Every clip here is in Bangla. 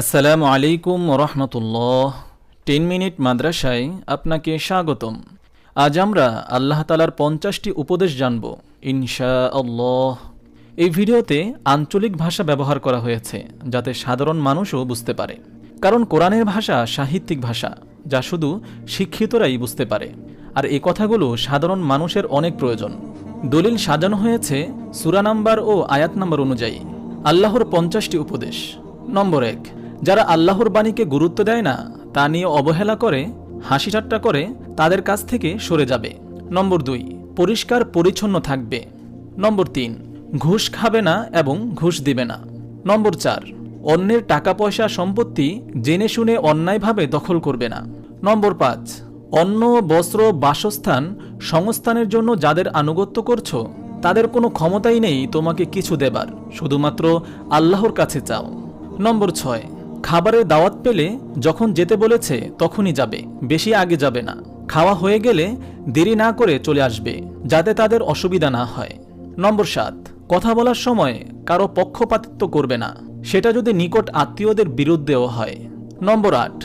আসসালামু আলাইকুম রহমতুল্লাহ টেন মিনিট মাদ্রাসায় আপনাকে স্বাগতম। আজ আমরা আল্লাহ তালার পঞ্চাশটি উপদেশ জানব ইনশা আল্লাহ এই ভিডিওতে আঞ্চলিক ভাষা ব্যবহার করা হয়েছে, যাতে সাধারণ মানুষও বুঝতে পারে। কারণ কোরআনের ভাষা সাহিত্যিক ভাষা, যা শুধু শিক্ষিতরাই বুঝতে পারে। আর এ কথাগুলো সাধারণ মানুষের অনেক প্রয়োজন। দলিল সাজানো হয়েছে সুরা নাম্বার ও আয়াত নাম্বার অনুযায়ী। আল্লাহর পঞ্চাশটি উপদেশ। নম্বর এক যারা আল্লাহর বাণীকে গুরুত্ব দেয় না, তা নিয়ে অবহেলা করে, হাসি ঠাট্টা করে, তাদের কাছ থেকে সরে যাবে। নম্বর দুই, পরিষ্কার পরিচ্ছন্ন থাকবে। নম্বর তিন, ঘুষ খাবে না এবং ঘুষ দিবে না। নম্বর চার, অন্যের টাকা পয়সা সম্পত্তি জেনে শুনে অন্যায়ভাবে দখল করবে না। নম্বর পাঁচ, অন্ন, বস্ত্র, বাসস্থান সংস্থানের জন্য যাদের আনুগত্য করছ, তাদের কোনো ক্ষমতাই নেই তোমাকে কিছু দেবার, শুধুমাত্র আল্লাহর কাছে চাও। নম্বর ছয় খাবারের দাওয়াত পেলে যখন যেতে বলেছে তখনই যাবে, বেশি আগে যাবে না। খাওয়া হয়ে গেলে দেরি না করে চলে আসবে, যাতে তাদের অসুবিধা না হয়। নম্বর সাত, কথা বলার সময় কারও পক্ষপাতিত্ব করবে না, সেটা যদি নিকট আত্মীয়দের বিরুদ্ধেও হয়। নম্বর আট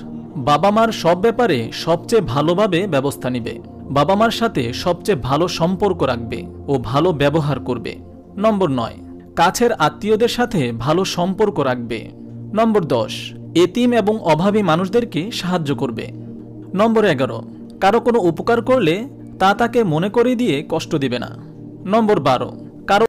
বাবা মার সব ব্যাপারে সবচেয়ে ভালোভাবে ব্যবস্থা নিবে। বাবা মার সাথে সবচেয়ে ভালো সম্পর্ক রাখবে ও ভালো ব্যবহার করবে। নম্বর নয়, কাছের আত্মীয়দের সাথে ভালো সম্পর্ক রাখবে। নম্বর দশ, এতিম এবং অভাবী মানুষদেরকে সাহায্য করবে। নম্বর এগারো, কারও কোনো উপকার করলে তা তাকে মনে করিয়ে দিয়ে কষ্ট দিবে না। নম্বর বারো